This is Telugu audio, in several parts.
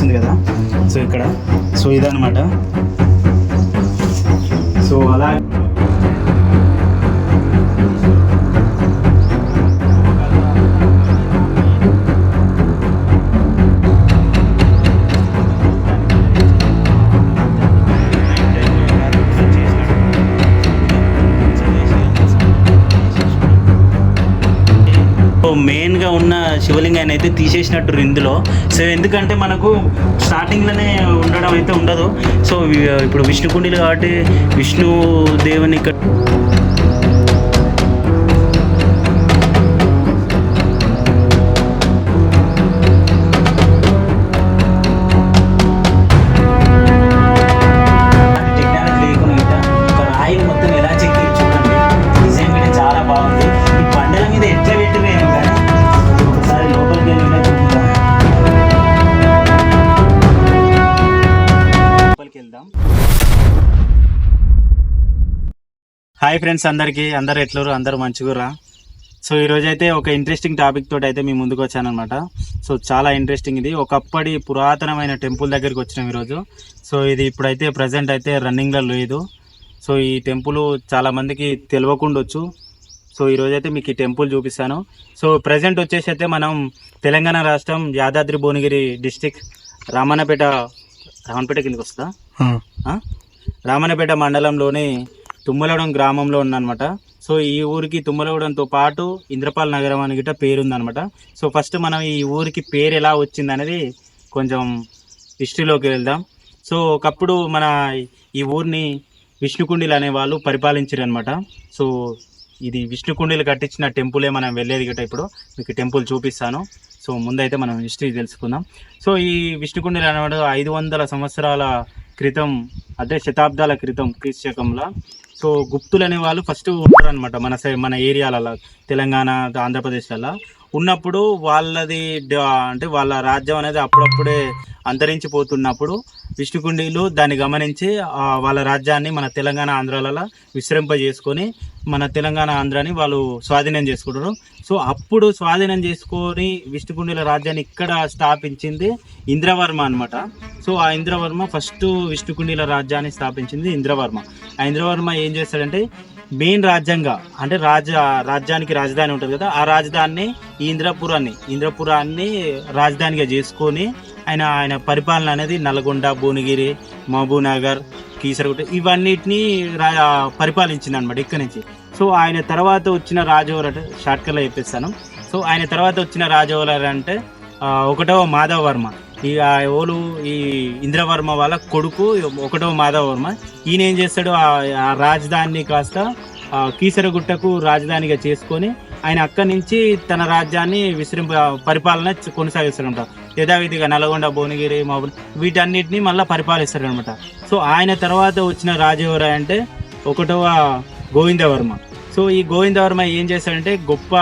కనిపిస్తుంది కదా? సో ఇక్కడ సో ఇదనమాట సో అలా ఉన్న అయితే తీసేసినట్టు ఇందులో. సో ఎందుకంటే మనకు స్టార్టింగ్లోనే ఉండడం అయితే ఉండదు. సో ఇప్పుడు ఇప్పుడు విష్ణుకుండీలు కాబట్టి విష్ణు దేవుని ఇక్కడ హాయ్ ఫ్రెండ్స్ అందరికీ. అందరు ఎట్లరు అందరూ మంచిగురా సో ఈరోజు అయితే ఒక ఇంట్రెస్టింగ్ టాపిక్ తోటి అయితే మీ ముందుకు వచ్చానమాట సో చాలా ఇంట్రెస్టింగ్ ఇది. ఒకప్పటి పురాతనమైన టెంపుల్ దగ్గరికి వచ్చినాం ఈరోజు. సో ఇది ఇప్పుడైతే ప్రజెంట్ అయితే రన్నింగ్లో లేదు. సో ఈ టెంపుల్ చాలా మందికి తెలియకుండొచ్చు సో ఈరోజు అయితే మీకు ఈ టెంపుల్ చూపిస్తాను. సో ప్రజెంట్ వచ్చేసి అయితే మనం తెలంగాణ రాష్ట్రం యాదాద్రి భువనగిరి డిస్టిక్ రామన్నపేట రామన్నపేట కిందకి వస్తుందా రామనపేట మండలంలోని తుమ్మలగూడెం గ్రామంలో ఉందన్నమాట. సో ఈ ఊరికి తుమ్మలగూడెంతో పాటు ఇంద్రపాల్ నగరం అని గిట్ట పేరు సో ఫస్ట్ మనం ఈ ఊరికి పేరు ఎలా వచ్చింది అనేది కొంచెం హిస్టరీలోకి వెళ్దాం. సో ఒకప్పుడు మన ఈ ఊరిని విష్ణుకుండీలు అనే వాళ్ళు పరిపాలించారు అనమాట సో ఇది విష్ణుకుండీలు కట్టించిన టెంపులే మనం వెళ్ళేది గిట్ట ఇప్పుడు. మీకు టెంపుల్ చూపిస్తాను. సో ముందైతే మనం హిస్టరీ తెలుసుకుందాం. సో ఈ విష్ణుకుండీలు అనేవాడు ఐదు వందల సంవత్సరాల క్రితం అంటే శతాబ్దాల క్రితం క్రీస్తు శకంలో. సో గుప్తులు అనే వాళ్ళు ఫస్ట్ ఉంటారు అనమాట మన సై మన ఏరియాలలో. తెలంగాణ ఆంధ్రప్రదేశ్లలో ఉన్నప్పుడు వాళ్ళది అంటే వాళ్ళ రాజ్యం అనేది అప్పుడప్పుడే అంతరించిపోతున్నప్పుడు విష్ణుకుండీలు దాన్ని గమనించి వాళ్ళ రాజ్యాన్ని మన తెలంగాణ ఆంధ్రాలలో విశ్రింప చేసుకొని మన తెలంగాణ ఆంధ్రాని వాళ్ళు స్వాధీనం చేసుకుంటారు సో అప్పుడు స్వాధీనం చేసుకొని విష్ణుకుండీల రాజ్యాన్ని ఇక్కడ స్థాపించింది ఇంద్రవర్మ అన్నమాట. సో ఆ ఇంద్రవర్మ ఫస్ట్ విష్ణుకుండీల రాజ్యాన్ని స్థాపించింది ఇంద్రవర్మ. ఆ ఇంద్రవర్మ ఏం చేస్తాడంటే మెయిన్ రాజ్యంగా అంటే రాజ రాజ్యానికి రాజధాని ఉంటుంది కదా ఆ రాజధానిని ఇంద్రపురాన్ని ఇంద్రపురాన్ని రాజధానిగా చేసుకొని ఆయన ఆయన పరిపాలన అనేది నల్గొండ భువనగిరి మహబూబ్నగర్ కీసరగుట్ట ఇవన్నిటిని రా పరిపాలించింది అనమాట ఇక్కడి నుంచి. సో ఆయన తర్వాత వచ్చిన రాజవర షార్ట్కట్లో చెప్పేస్తాను. సో ఆయన తర్వాత వచ్చిన రాజవర అంటే ఒకటవ మాధవ వర్మ. ఇక ఓలు ఈ ఇంద్రవర్మ వాళ్ళ కొడుకు ఒకటవ మాధవ వర్మ ఈయన ఏం చేస్తాడు? ఆ రాజధానిని కాస్త కీసరగుట్టకు రాజధానిగా చేసుకొని ఆయన అక్కడి నుంచి తన రాజ్యాన్ని విశ్రింప పరిపాలన కొనసాగిస్తాడంట. యథావిధిగా నల్గొండ భువనగిరి మహబూబ్ వీటన్నిటిని మళ్ళీ పరిపాలిస్తారనమాట సో ఆయన తర్వాత వచ్చిన రాజు అంటే ఒకటవ గోవిందవర్మ. సో ఈ గోవిందవర్మ ఏం చేశాడంటే గొప్ప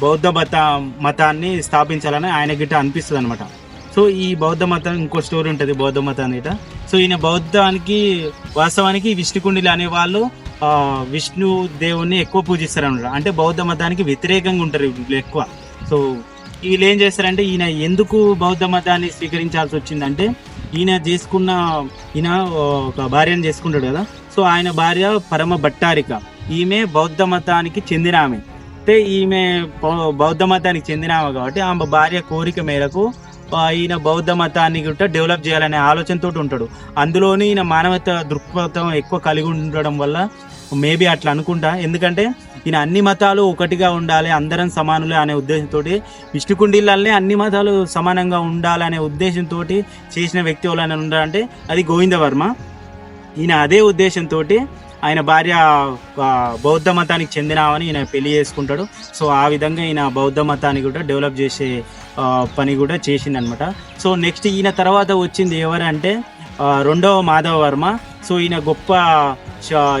బౌద్ధ మత మతాన్ని స్థాపించాలని ఆయన గిట్ట అనిపిస్తుంది అనమాట సో ఈ బౌద్ధ మతం ఇంకో స్టోరీ ఉంటుంది బౌద్ధ మతం అనేట. సో ఈయన బౌద్ధానికి వాస్తవానికి విష్ణుకుండిలు అనే వాళ్ళు విష్ణు దేవుణ్ణి ఎక్కువ పూజిస్తారు అనమాట అంటే బౌద్ధ మతానికి వ్యతిరేకంగా ఉంటారు వీళ్ళు ఎక్కువ. సో వీళ్ళు ఏం చేస్తారంటే ఈయన ఎందుకు బౌద్ధ మతాన్ని స్వీకరించాల్సి వచ్చిందంటే ఈయన చేసుకున్న ఈయన ఒక భార్యను చేసుకుంటాడు కదా. సో ఆయన భార్య పరమ భట్టారిక. ఈమె బౌద్ధ మతానికి చెందిన ఆమె. అయితే ఈమె బౌ- బౌద్ధ మతానికి చెందిన ఆమె కాబట్టి ఆమె భార్య కోరిక మేరకు ఈయన బౌద్ధ మతాన్ని కూడా డెవలప్ చేయాలనే ఆలోచనతో ఉంటాడు. అందులోని ఈయన మానవత దృక్పథం ఎక్కువ కలిగి ఉండడం వల్ల మేబీ అట్లా అనుకుంటా. ఎందుకంటే ఈయన అన్ని మతాలు ఒకటిగా ఉండాలి అందరం సమానులే అనే ఉద్దేశంతో విష్ణుకుండీలల్లే అన్ని మతాలు సమానంగా ఉండాలనే ఉద్దేశంతో చేసిన వ్యక్తి ఎవరైనా ఉండాలంటే అది గోవిందవర్మ. ఈయన అదే ఉద్దేశంతో ఆయన భార్య బౌద్ధ మతానికి చెందినవని ఈయన పెళ్ళి చేసుకుంటాడు. సో ఆ విధంగా ఈయన బౌద్ధ మతాన్ని కూడా డెవలప్ చేసే పని కూడా చేసిందనమాట సో నెక్స్ట్ ఈయన తర్వాత వచ్చింది ఎవరంటే రెండవ మాధవ వర్మ. సో ఈయన గొప్ప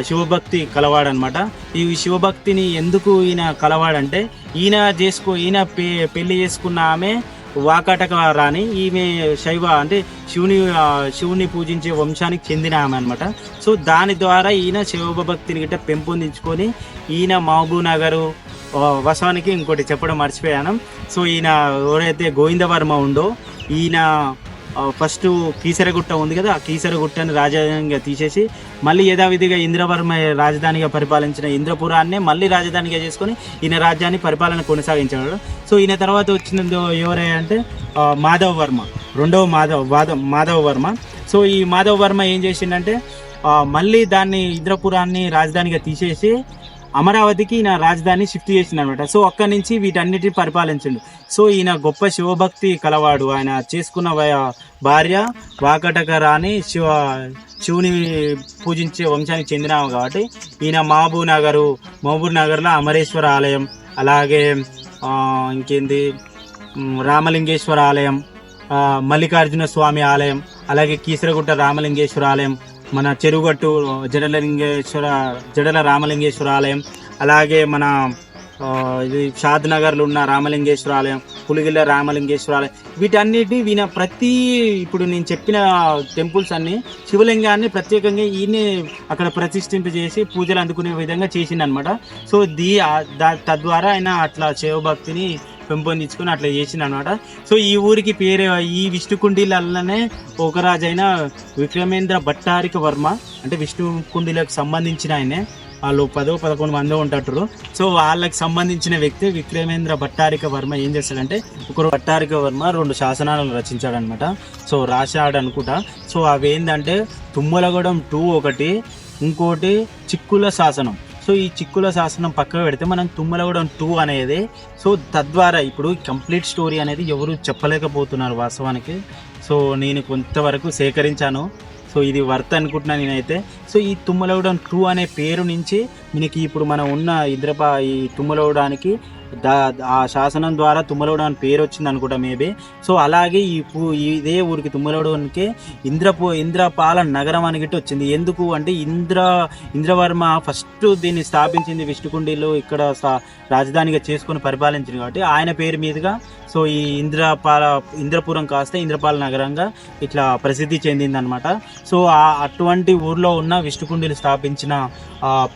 శివభక్తి కలవాడనమాట ఈ శివభక్తిని ఎందుకు ఈయన కలవాడంటే ఈయన చేసుకో ఈయన పె పెళ్ళి చేసుకున్న ఆమె వాకాటక రాణి. ఈమె శైవ అంటే శివుని శివుని పూజించే వంశానికి చెందిన ఆమె అనమాట సో దాని ద్వారా ఈయన శివభక్తిని గిట్ట పెంపొందించుకొని ఈయన మహబూబ్ నగరు వసవానికి వసానికి ఇంకోటి చెప్పడం మర్చిపోయాను. సో ఈయన ఎవరైతే గోవిందవర్మ ఉందో ఈయన ఫస్ట్ కీసరగుట్ట ఉంది కదా ఆ కీసరగుట్టని రాజధానిగా తీసేసి మళ్ళీ యథావిధిగా ఇంద్రవర్మ రాజధానిగా పరిపాలించిన ఇంద్రపురాన్నే మళ్ళీ రాజధానిగా చేసుకొని ఈయన రాజ్యాన్ని పరిపాలన కొనసాగించాడు. సో ఈయన తర్వాత వచ్చిన ఎవరై అంటే మాధవ వర్మ రెండవ మాధవ మాధవ్ మాధవ వర్మ. సో ఈ మాధవ వర్మ ఏం చేసిండంటే మళ్ళీ దాన్ని ఇంద్రపురాన్ని రాజధానిగా తీసేసి అమరావతికి ఈయన రాజధాని షిఫ్ట్ చేసింది అనమాట సో అక్కడి నుంచి వీటన్నిటిని పరిపాలించండు. సో ఈయన గొప్ప శివభక్తి కలవాడు. ఆయన చేసుకున్న భార్య వాకటక రాణి శివ శివుని పూజించే వంశానికి చెందిన కాబట్టి ఈయన మహబూబ్ నగరు మహబూబ్ నగర్లో అమరేశ్వర ఆలయం అలాగే ఇంకేంది రామలింగేశ్వర ఆలయం మల్లికార్జున స్వామి ఆలయం అలాగే కీసరగుట్ట రామలింగేశ్వర ఆలయం మన చెరుగట్టు జడలింగేశ్వర జడల రామలింగేశ్వర ఆలయం అలాగే మన ఇది షాద్ నగర్లో ఉన్న రామలింగేశ్వర ఆలయం పులిగిల్ల రామలింగేశ్వర ఆలయం వీటన్నిటి వీన ప్రతి ఇప్పుడు నేను చెప్పిన టెంపుల్స్ అన్ని శివలింగాన్ని ప్రత్యేకంగా ఈయన అక్కడ ప్రతిష్ఠింపజేసి పూజలు అందుకునే విధంగా చేసిందనమాట సో దీ దా- తద్వారా ఆయన అట్లా శివభక్తిని పెంపొందించుకొని అట్లా చేసింది అనమాట సో ఈ ఊరికి పేరు ఈ విష్ణుకుండీలనే ఒక రాజైన విక్రమేంద్ర భట్టారిక వర్మ అంటే విష్ణుకుండీలకు సంబంధించిన ఆయనే. వాళ్ళు పదో పదకొండు మంది ఉంటారు. సో వాళ్ళకి సంబంధించిన వ్యక్తి విక్రమేంద్ర భట్టారిక వర్మ ఏం చేస్తాడంటే ఒకరు భట్టారిక వర్మ రెండు శాసనాలను రచించాడనమాట సో రాశాడు అనుకుంటా సో అవి ఏంటంటే తుమ్మలగూడెం టూ ఒకటి ఇంకోటి చిక్కుల శాసనం. సో ఈ చిక్కుల శాసనం పక్కన పెడితే మనం తుమ్మలగూడెం టూ అనేది సో తద్వారా ఇప్పుడు కంప్లీట్ స్టోరీ అనేది ఎవరు చెప్పలేకపోతున్నారు వాస్తవానికి. సో నేను కొంతవరకు సేకరించాను. సో ఇది వర్త్ అనుకుంటున్నాను నేనైతే. సో ఈ తుమ్మలవడం టూ అనే పేరు నుంచి మనకి ఇప్పుడు మనం ఉన్న ఇంద్రపా ఈ తుమ్మలవడానికి ఆ శాసనం ద్వారా తుమ్మలవుడు అని పేరు వచ్చింది అనుకుంటా మేబీ. సో అలాగే ఈ ఇదే ఊరికి తుమ్మలవుడుకి ఇంద్రపు ఇంద్రపాల నగరం అని గిట్ట వచ్చింది. ఎందుకు అంటే ఇంద్ర ఇంద్రవర్మ ఫస్ట్ దీన్ని స్థాపించింది విష్ణుకుండిలో ఇక్కడ సా- రాజధానిగా చేసుకొని పరిపాలించింది కాబట్టి ఆయన పేరు మీదుగా సో ఈ ఇంద్రపాల ఇంద్రపురం కాస్త ఇంద్రపాల నగరంగా ఇట్లా ప్రసిద్ధి చెందిందనమాట సో ఆ అటువంటి ఊర్లో ఉన్న విష్ణుకుండిలు స్థాపించిన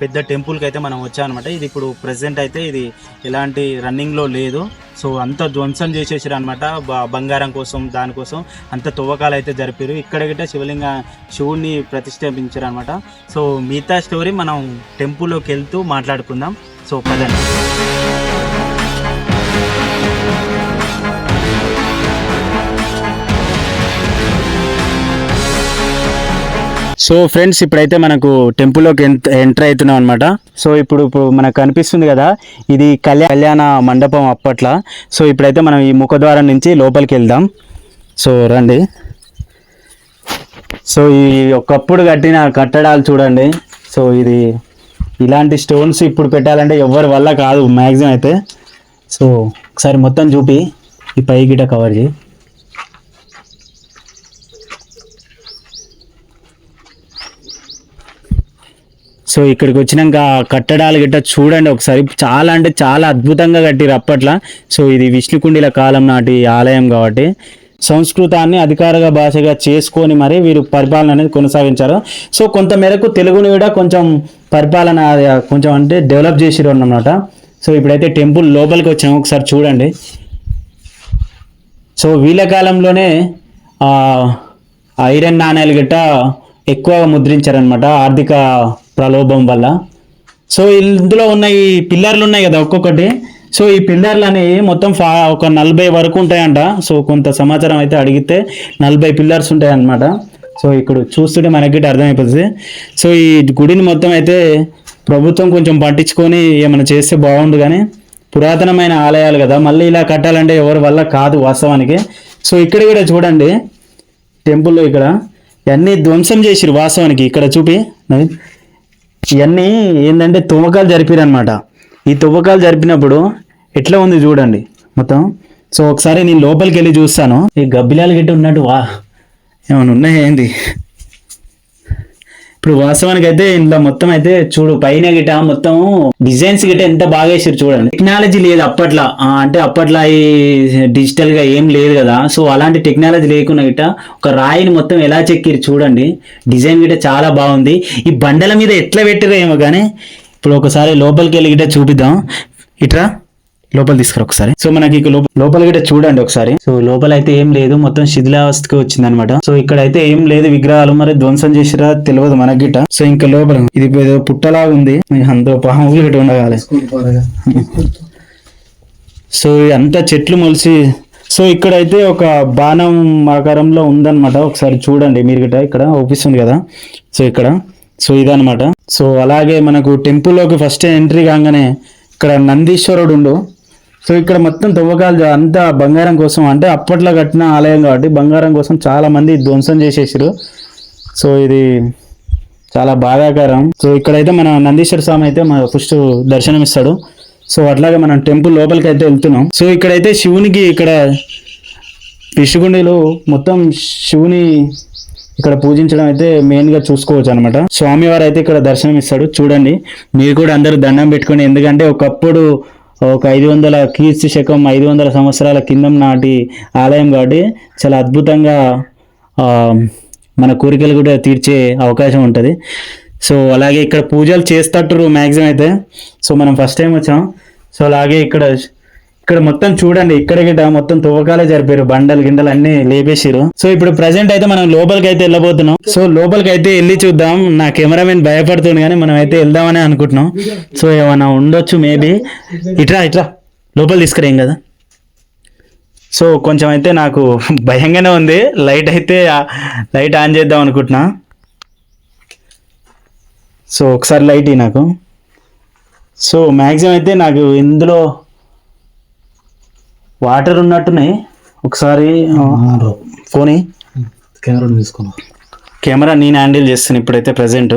పెద్ద టెంపుల్కి అయితే మనం వచ్చామన్నమాట. ఇది ఇప్పుడు ప్రెసెంట్ అయితే ఇది ఎలాంటి రన్నింగ్లో లేదు. సో అంత ధ్వంసం చేసేసారు అనమాట బంగారం కోసం దానికోసం అంత తవ్వకాలు అయితే జరిపారు. ఇక్కడ గిట్ట శివలింగ శివుణ్ణి ప్రతిష్టాపించారు అనమాట సో మిగతా స్టోరీ మనం టెంపుల్లోకి వెళ్తూ మాట్లాడుకుందాం. సో పదండి. సో ఫ్రెండ్స్ ఇప్పుడైతే మనకు టెంపుల్లోకి ఎంటర్ అవుతున్నాం అనమాట సో ఇప్పుడు ఇప్పుడు మనకు కనిపిస్తుంది కదా ఇది కళ్యాణ కళ్యాణ మండపం అప్పట్లో. సో ఇప్పుడైతే మనం ఈ ముఖద్వారం నుంచి లోపలికి వెళ్దాం. సో రండి. సో ఈ ఒకప్పుడు కట్టిన కట్టడాలు చూడండి. సో ఇది ఇలాంటి స్టోన్స్ ఇప్పుడు పెట్టాలంటే ఎవరి వల్ల కాదు మ్యాక్సిమం అయితే. సో ఒకసారి మొత్తం చూపి ఈ పై గిట కవర్ చేయి. సో ఇక్కడికి వచ్చినాక కట్టడాలు గిట్ట చూడండి ఒకసారి. చాలా అంటే చాలా అద్భుతంగా కట్టిరు అప్పట్లో. సో ఇది విష్ణుకుండిల కాలం నాటి ఆలయం కాబట్టి. సంస్కృతాన్ని అధికారిక భాషగా చేసుకొని మరి వీరు పరిపాలన అనేది కొనసాగించారు. సో కొంత మేరకు తెలుగుని కూడా కొంచెం పరిపాలన కొంచెం అంటే డెవలప్ చేసిరు అన్నమాట. సో ఇప్పుడైతే టెంపుల్ లోపలికి వచ్చాము ఒకసారి చూడండి. సో వీళ్ళ కాలంలోనే ఐరన్ నాణ్యాలు గిట్ట ఎక్కువగా ముద్రించారనమాట ఆర్థిక ప్రలోభం వల్ల. సో ఇందులో ఉన్న ఈ పిల్లర్లు ఉన్నాయి కదా ఒక్కొక్కటి. సో ఈ పిల్లర్లు అనేవి మొత్తం ఫా ఒక నలభై వరకు ఉంటాయంట. సో కొంత సమాచారం అయితే అడిగితే నలభై పిల్లర్స్ ఉంటాయన్నమాట. సో ఇక్కడ చూస్తుంటే మనకి అర్థమైపోతుంది. సో ఈ గుడిని మొత్తం అయితే ప్రభుత్వం కొంచెం పట్టించుకొని ఏమైనా చేస్తే బాగుండు కానీ పురాతనమైన ఆలయాలు కదా. మళ్ళీ ఇలా కట్టాలంటే ఎవరి వల్ల కాదు వాస్తవానికి. సో ఇక్కడ కూడా చూడండి. టెంపుల్లో ఇక్కడ. ఇవన్నీ ధ్వంసం చేసిరు వాస్తవానికి. ఇక్కడ చూపి. ఇవన్నీ ఏంటంటే తువ్వకాలు జరిపారనమాట ఈ తువ్వకాలు జరిపినప్పుడు ఎట్లా ఉంది చూడండి మొత్తం. సో ఒకసారి నేను లోపలికి వెళ్ళి చూస్తాను. ఈ గబ్బిలాలు గట్టి ఉన్నట్టు వా ఏమైనా ఉన్నాయా ఏంది? ఇప్పుడు వాస్తవానికి అయితే ఇందులో మొత్తం అయితే చూడు పైన గిట మొత్తం డిజైన్స్ గిట ఎంత బాగా వేసారు చూడండి. టెక్నాలజీ లేదు అప్పట్లో. అంటే అప్పట్లో ఈ డిజిటల్గా ఏం లేదు కదా. సో అలాంటి టెక్నాలజీ లేకుండా గిట ఒక రాయిని మొత్తం ఎలా చెక్కిరు చూడండి. డిజైన్ గిట చాలా బాగుంది. ఈ బండల మీద ఎట్లా పెట్టారో ఏమో కానీ ఇప్పుడు ఒకసారి లోపలికి వెళ్ళి గిట చూపిద్దాం. ఇట్రా? లోపల తీసుకురా ఒకసారి. సో మనకి లోపల గిట్ట చూడండి ఒకసారి. సో లోపల అయితే ఏం లేదు. మొత్తం శిథిలావస్థకి వచ్చింది అనమాట సో ఇక్కడ అయితే ఏం లేదు. విగ్రహాలు మరి ధ్వంసం చేసిరా తెలియదు మనకి గిట్ట. సో ఇంకా లోపల ఇది ఏదో ఉంది. అంత పాములు ఉండగాలి. సో అంతా చెట్లు మొలిసి సో ఇక్కడైతే ఒక బాణం ఆకారంలో ఉందన్నమాట. ఒకసారి చూడండి మీరు గిట్ట. ఇక్కడ అవుపిస్తుంది కదా. సో ఇక్కడ సో ఇదనమాట సో అలాగే మనకు టెంపుల్లోకి ఫస్ట్ ఎంట్రీ కాగానే ఇక్కడ నందీశ్వరుడు ఉండు. సో ఇక్కడ మొత్తం తవ్వకాలు అంతా బంగారం కోసం అంటే అప్పట్లో కట్టిన ఆలయం కాబట్టి బంగారం కోసం చాలా మంది ధ్వంసం చేసేసారు సో ఇది చాలా బాధాకరం. సో ఇక్కడైతే మన నందీశ్వర స్వామి అయితే మన ఫస్ట్ దర్శనం ఇస్తాడు సో అట్లాగే మనం టెంపుల్ లోపలికి అయితే వెళ్తున్నాం. సో ఇక్కడైతే శివునికి ఇక్కడ పిషుగుండిలో మొత్తం శివుని ఇక్కడ పూజించడం అయితే మెయిన్గా చూసుకోవచ్చు అనమాట స్వామివారు అయితే ఇక్కడ దర్శనం ఇస్తాడు చూడండి మీరు కూడా అందరూ దండం పెట్టుకొని ఎందుకంటే ఒకప్పుడు ఒక ఐదు వందల కీర్తి శకం ఐదు వందల సంవత్సరాల కిందం నాటి ఆలయం కాబట్టి చాలా అద్భుతంగా మన కోరికలు కూడా తీర్చే అవకాశం ఉంటుంది. సో అలాగే ఇక్కడ పూజలు చేస్తట్టు మ్యాక్సిమం అయితే. సో మనం ఫస్ట్ టైం వచ్చాం. సో అలాగే ఇక్కడ ఇక్కడ మొత్తం చూడండి ఇక్కడ గిట్ట మొత్తం తువ్వకాలే జరిపారు. బండలు గిండలు అన్ని లేపేసిరు సో ఇప్పుడు ప్రజెంట్ అయితే మనం లోపలికి అయితే వెళ్ళబోతున్నాం. సో లోపలికి అయితే వెళ్ళి చూద్దాం. నా కెమెరామెన్ భయపడుతుంది కానీ మనం అయితే వెళ్దామని అనుకుంటున్నాం. సో ఏమైనా ఉండొచ్చు మేబీ. ఇట్రా ఇట్రా. లోపల తీసుకురేం కదా. సో కొంచెం అయితే నాకు భయంగానే ఉంది. లైట్ అయితే లైట్ ఆన్ చేద్దాం అనుకుంటున్నా. సో ఒకసారి లైట్ నాకు. సో మ్యాక్సిమం అయితే నాకు ఇందులో వాటర్ ఉన్నట్టున్నాయి ఒకసారి ఫోన్ కెమెరా తీసుకున్నా. కెమెరా నేను హ్యాండిల్ చేస్తాను ఇప్పుడైతే ప్రజెంట్.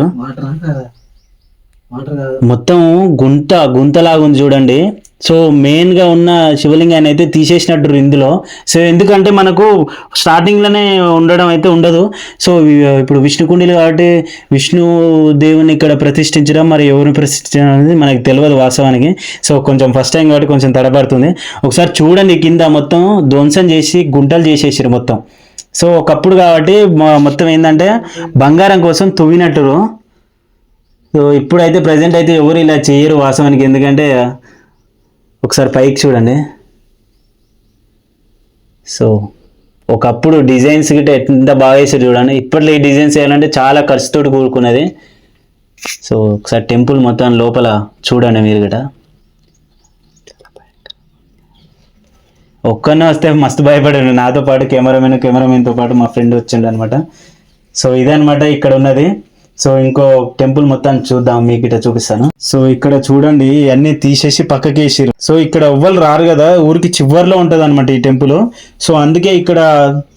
మొత్తం గుంత గుంతలాగా ఉంది చూడండి. సో మెయిన్గా ఉన్న శివలింగాన్ని అయితే తీసేసినట్టు ఇందులో. సో ఎందుకంటే మనకు స్టార్టింగ్లోనే ఉండడం అయితే ఉండదు. సో ఇప్పుడు విష్ణు కుండీలు కాబట్టి విష్ణు దేవుని ఇక్కడ ప్రతిష్ఠించడం మరి ఎవరిని ప్రతిష్ఠించడం అనేది మనకి తెలియదు వాస్తవానికి. సో కొంచెం ఫస్ట్ టైం కాబట్టి కొంచెం తడబడుతుంది. ఒకసారి చూడండి కింద మొత్తం ధ్వంసం చేసి గుంటలు చేసేసారు మొత్తం. సో ఒకప్పుడు కాబట్టి మొత్తం ఏంటంటే బంగారం కోసం తువ్వినట్టురు. సో ఇప్పుడైతే ప్రజెంట్ అయితే ఎవరు ఇలా చేయరు వాస్తవానికి. ఎందుకంటే ఒకసారి పైకి చూడండి. సో ఒకప్పుడు డిజైన్స్ గిట్ట ఎంత బాగా వేసారు చూడండి. ఇప్పట్లో ఈ డిజైన్స్ వేయాలంటే చాలా ఖర్చుతో కూడుకున్నది. సో ఒకసారి టెంపుల్ మొత్తం లోపల చూడండి మీరు గిట ఒక్కనే వస్తే మస్తు భయపడండి నాతో పాటు కెమెరామెన్ కెమెరామెన్తో పాటు మా ఫ్రెండ్ వచ్చిండు అనమాట సో ఇదనమాట ఇక్కడ ఉన్నది. సో ఇంకో టెంపుల్ మొత్తం చూద్దాం మీకు ఇట్లా చూపిస్తాను. సో ఇక్కడ చూడండి అన్ని తీసేసి పక్కకి వేసిరు సో ఇక్కడ ఎవ్వరు రారు కదా ఊరికి చివరిలో ఉంటది అనమాట ఈ టెంపుల్. సో అందుకే ఇక్కడ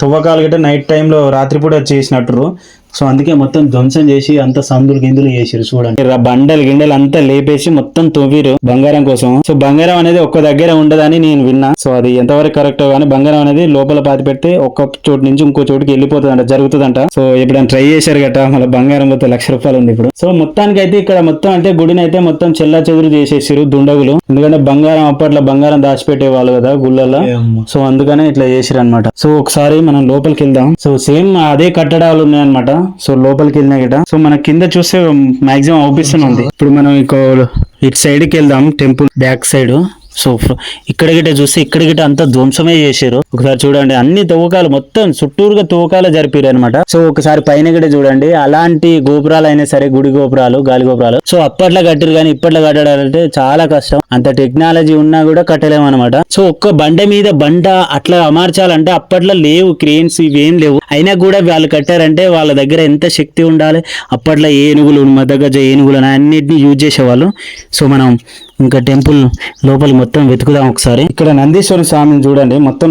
తువ్వకాలు గట్ట నైట్ టైంలో రాత్రిపూట చేసినట్టు సో అందుకే మొత్తం ధ్వంసం చేసి అంత సందులు గిందులు చేసిరు చూడండి. బండలు గిండలు అంతా లేపేసి మొత్తం తవ్విరు బంగారం కోసం. సో బంగారం అనేది ఒక్క దగ్గర ఉండదని నేను విన్నా. సో అది ఎంతవరకు కరెక్ట్ కానీ బంగారం అనేది లోపల పాతి పెడితే ఒక్క చోటు నుంచి ఇంకో చోటుకి వెళ్ళిపోతుందంట జరుగుతుందంట. సో ఎప్పుడైనా ట్రై చేశారు గట్ట మళ్ళీ బంగారం పోతే లక్ష రూపాయలు ఉంది ఇప్పుడు. సో మొత్తానికి అయితే ఇక్కడ మొత్తం అంటే గుడిని అయితే మొత్తం చెల్లా చెదురు చేసేసారు దుండగులు. ఎందుకంటే బంగారం అప్పట్లో బంగారం దాచిపెట్టే వాళ్ళు కదా గుళ్ళల్లో. సో అందుకనే ఇట్లా చేసిరు అనమాట సో ఒకసారి మనం లోపలికి వెళ్దాం. సో సేమ్ అదే కట్టడాలు ఉన్నాయన్నమాట. సో లోపలికి వెళ్ళినా గిట సో మన కింద చూస్తే మాక్సిమం అవుపిస్తూనే ఉంది. ఇప్పుడు మనం ఇక ఇటు సైడ్కి వెళ్దాం టెంపుల్ బ్యాక్ సైడ్ సో ఇక్కడ గిట్ట చూస్తే ఇక్కడ గిట్ట అంతా ధ్వంసమే చేశారు. ఒకసారి చూడండి అన్ని తవ్వకాలు మొత్తం చుట్టూరుగా తవ్వకాలు జరిపారు అనమాట సో ఒకసారి పైన గిట్ట చూడండి అలాంటి గోపురాలు అయినా సరే గుడి గోపురాలు గాలి గోపురాలు. సో అప్పట్లో కట్టారు కానీ ఇప్పట్లో కట్టడాలంటే చాలా కష్టం. అంత టెక్నాలజీ ఉన్నా కూడా కట్టలేము అనమాట సో ఒక్క బండ మీద బండ అట్లా అమర్చాలంటే అప్పట్లో లేవు క్రేన్స్ ఇవేం లేవు. అయినా కూడా వాళ్ళు కట్టారంటే వాళ్ళ దగ్గర ఎంత శక్తి ఉండాలి? అప్పట్లో ఏనుగులు మధ్యగజ ఏనుగులు అన్నిటిని యూజ్ చేసేవాళ్ళు. సో మనం ఇంకా టెంపుల్ లోపలి మొత్తం వెతుకుదాం ఒకసారి. ఇక్కడ నందీశ్వర స్వామిని చూడండి మొత్తం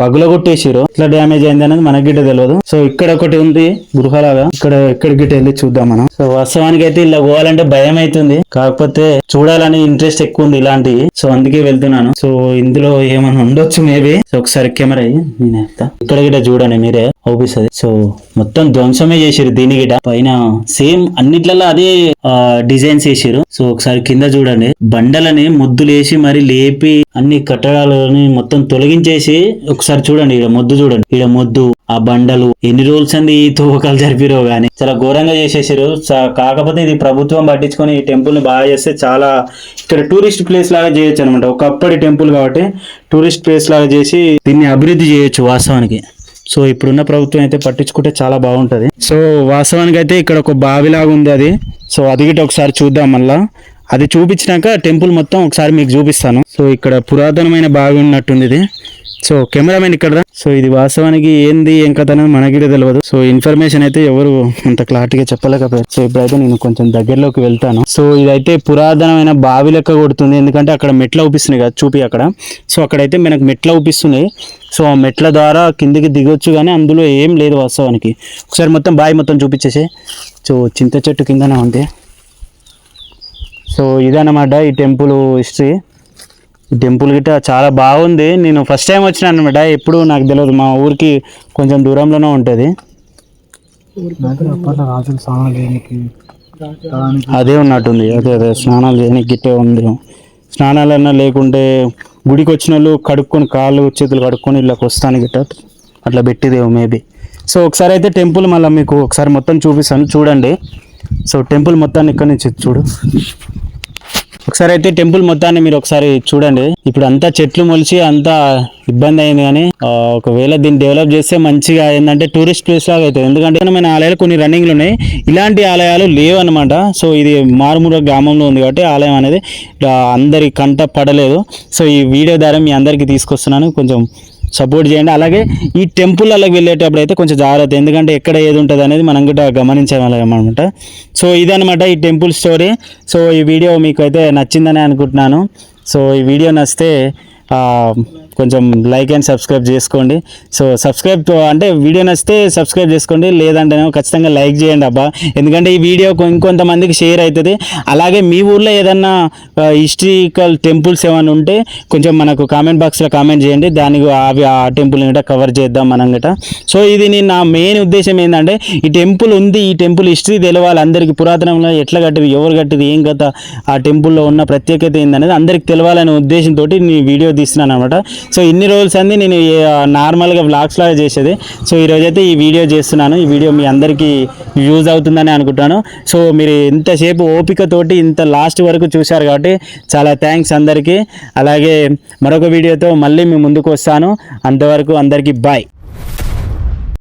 పగులగొట్టేసారు ఇట్లా డ్యామేజ్ అయింది అనేది మనకి గిట్ట తెలియదు సో ఇక్కడ ఒకటి ఉంది గృహలాగా. ఇక్కడ ఎక్కడికి వెళ్ళి చూద్దాం మనం. సో వాస్తవానికి అయితే ఇలా పోవాలంటే భయం అవుతుంది కాకపోతే చూడాలని ఇంట్రెస్ట్ ఎక్కువ ఉంది ఇలాంటివి. సో అందుకే వెళ్తున్నాను. సో ఇందులో ఏమైనా ఉండొచ్చు మేబీ. సో ఒకసారి కెమెరా నేను ఇక్కడ గిట్ట చూడండి మీరే అవుపిస్తుంది సో మొత్తం ధ్వంసమే చేసిరు దీని గిట పైన సేమ్ అన్నిట్లలో అదే డిజైన్స్ వేసిరు సో ఒకసారి కింద చూడండి. బండి బండలని ముద్దులేసి మరి లేపి అన్ని కట్టడాలని మొత్తం తొలగించేసి ఒకసారి చూడండి ఈడ మొద్దు చూడండి. ఈడ మొద్దు ఆ బండలు ఎన్ని రోజులు అంది ఈ తవ్వకాలు జరిపిరో గానీ. చాలా ఘోరంగా చేసేసారు కాకపోతే ఇది ప్రభుత్వం పట్టించుకొని ఈ టెంపుల్ని బాగా చేస్తే చాలా ఇక్కడ టూరిస్ట్ ప్లేస్ లాగా చేయొచ్చు అనమాట ఒకప్పటి టెంపుల్ కాబట్టి టూరిస్ట్ ప్లేస్ లాగా చేసి దీన్ని అభివృద్ధి చేయొచ్చు వాస్తవానికి. సో ఇప్పుడున్న ప్రభుత్వం అయితే పట్టించుకుంటే చాలా బాగుంటది. సో వాస్తవానికి అయితే ఇక్కడ ఒక బావి లాగా ఉంది అది. సో అది ఒకసారి చూద్దాం మళ్ళా. అది చూపించినాక టెంపుల్ మొత్తం ఒకసారి మీకు చూపిస్తాను. సో ఇక్కడ పురాతనమైన బావి ఉన్నట్టుంది ఇది. సో కెమెరామెన్ ఇక్కడ సో ఇది వాస్తవానికి ఏంది ఏం కథ అనేది మనకి తెలియదు సో ఇన్ఫర్మేషన్ అయితే ఎవరు అంత క్లారిటీగా చెప్పలేకపోయారు. సో ఇప్పుడైతే నేను కొంచెం దగ్గరలోకి వెళ్తాను. సో ఇదైతే పురాతనమైన బావి లెక్క కొడుతుంది. ఎందుకంటే అక్కడ మెట్ల ఊపిస్తున్నాయి కదా చూపి అక్కడ. సో అక్కడైతే మనకు మెట్ల ఊపిస్తున్నాయి సో ఆ మెట్ల ద్వారా కిందికి దిగొచ్చు కానీ అందులో ఏం లేదు వాస్తవానికి. ఒకసారి మొత్తం బావి మొత్తం చూపించేసి సో చింత చెట్టు కిందనే ఉంది. సో ఇదన్నమాట ఈ టెంపుల్ హిస్టరీ. ఈ టెంపుల్ గిట్ట చాలా బాగుంది. నేను ఫస్ట్ టైం వచ్చిన అనమాట ఎప్పుడు నాకు తెలియదు మా ఊరికి కొంచెం దూరంలోనే ఉంటుంది. స్నానాలు అదే ఉన్నట్టుంది. అదే అదే. స్నానాలు చేయడానికి గిట్టే ఉంది. స్నానాలన్నా లేకుంటే గుడికి వచ్చిన వాళ్ళు కడుక్కొని కాళ్ళు చేతులు కడుక్కొని ఇళ్ళకి వస్తాను గిట్ట. అట్లా పెట్టిదేమో మేబీ. సో ఒకసారి అయితే టెంపుల్ మళ్ళీ మీకు ఒకసారి మొత్తం చూపిస్తాను. చూడండి. సో టెంపుల్ మొత్తాన్ని ఇక్కడ నుంచి చూడు. ఒకసారి అయితే టెంపుల్ మొత్తాన్ని మీరు ఒకసారి చూడండి. ఇప్పుడు అంతా చెట్లు మొలిచి అంతా ఇబ్బంది అయింది కానీ ఒకవేళ దీన్ని డెవలప్ చేస్తే మంచిగా ఏంటంటే టూరిస్ట్ ప్లేస్ లాగా అవుతుంది. ఎందుకంటే మన ఆలయాలు కొన్ని రన్నింగ్లు ఉన్నాయి. ఇలాంటి ఆలయాలు లేవు అనమాట సో ఇది మారుమూల గ్రామంలో ఉంది కాబట్టి ఆలయం అనేది అందరి కంట పడలేదు. సో ఈ వీడియో ద్వారా మీ అందరికీ తీసుకొస్తున్నాను. కొంచెం సపోర్ట్ చేయండి. అలాగే ఈ టెంపుల్ అలాగే వెళ్ళేటప్పుడు అయితే కొంచెం జాగ్రత్త. ఎందుకంటే ఎక్కడ ఏది ఉంటుంది అనేది మనం కూడా గమనించాలన్నమాట సో ఇదనమాట ఈ టెంపుల్ స్టోరీ. సో ఈ వీడియో మీకు అయితే నచ్చిందని అనుకుంటున్నాను. సో ఈ వీడియో నచ్చితే కొంచెం లైక్ అండ్ సబ్స్క్రైబ్ చేసుకోండి. సో సబ్స్క్రైబ్ అంటే వీడియో నచ్చితే సబ్స్క్రైబ్ చేసుకోండి. లేదంటే ఖచ్చితంగా లైక్ చేయండి అబ్బా. ఎందుకంటే ఈ వీడియో ఇంకొంతమందికి షేర్ అవుతుంది అలాగే మీ ఊర్లో ఏదన్నా హిస్టరికల్ టెంపుల్స్ ఏమైనా ఉంటే కొంచెం మనకు కామెంట్ బాక్స్లో కామెంట్ చేయండి. దానికి అవి ఆ టెంపుల్ గిట్ట కవర్ చేద్దాం మనం గట సో ఇది నేను నా మెయిన్ ఉద్దేశం ఏంటంటే ఈ టెంపుల్ ఉంది ఈ టెంపుల్ హిస్టరీ తెలవాలి అందరికీ పురాతనంలో ఎట్లా కట్టింది ఎవరు కట్టింది ఏం కథ ఆ టెంపుల్లో ఉన్న ప్రత్యేకత ఏందనేది అందరికి తెలవాలనే ఉద్దేశంతో నేను వీడియో తీస్తున్నాను అనమాట సో ఇన్ని రోజులు అంది నేను నార్మల్గా వ్లాగ్స్ లాగా చేసేది. సో ఈరోజు అయితే ఈ వీడియో చేస్తున్నాను. ఈ వీడియో మీ అందరికీ యూజ్ అవుతుందని అనుకుంటాను సో మీరు ఇంతసేపు ఓపికతోటి ఇంత లాస్ట్ వరకు చూశారు కాబట్టి చాలా థ్యాంక్స్ అందరికీ. అలాగే మరొక వీడియోతో మళ్ళీ మీ ముందుకు వస్తాను. అంతవరకు అందరికీ బాయ్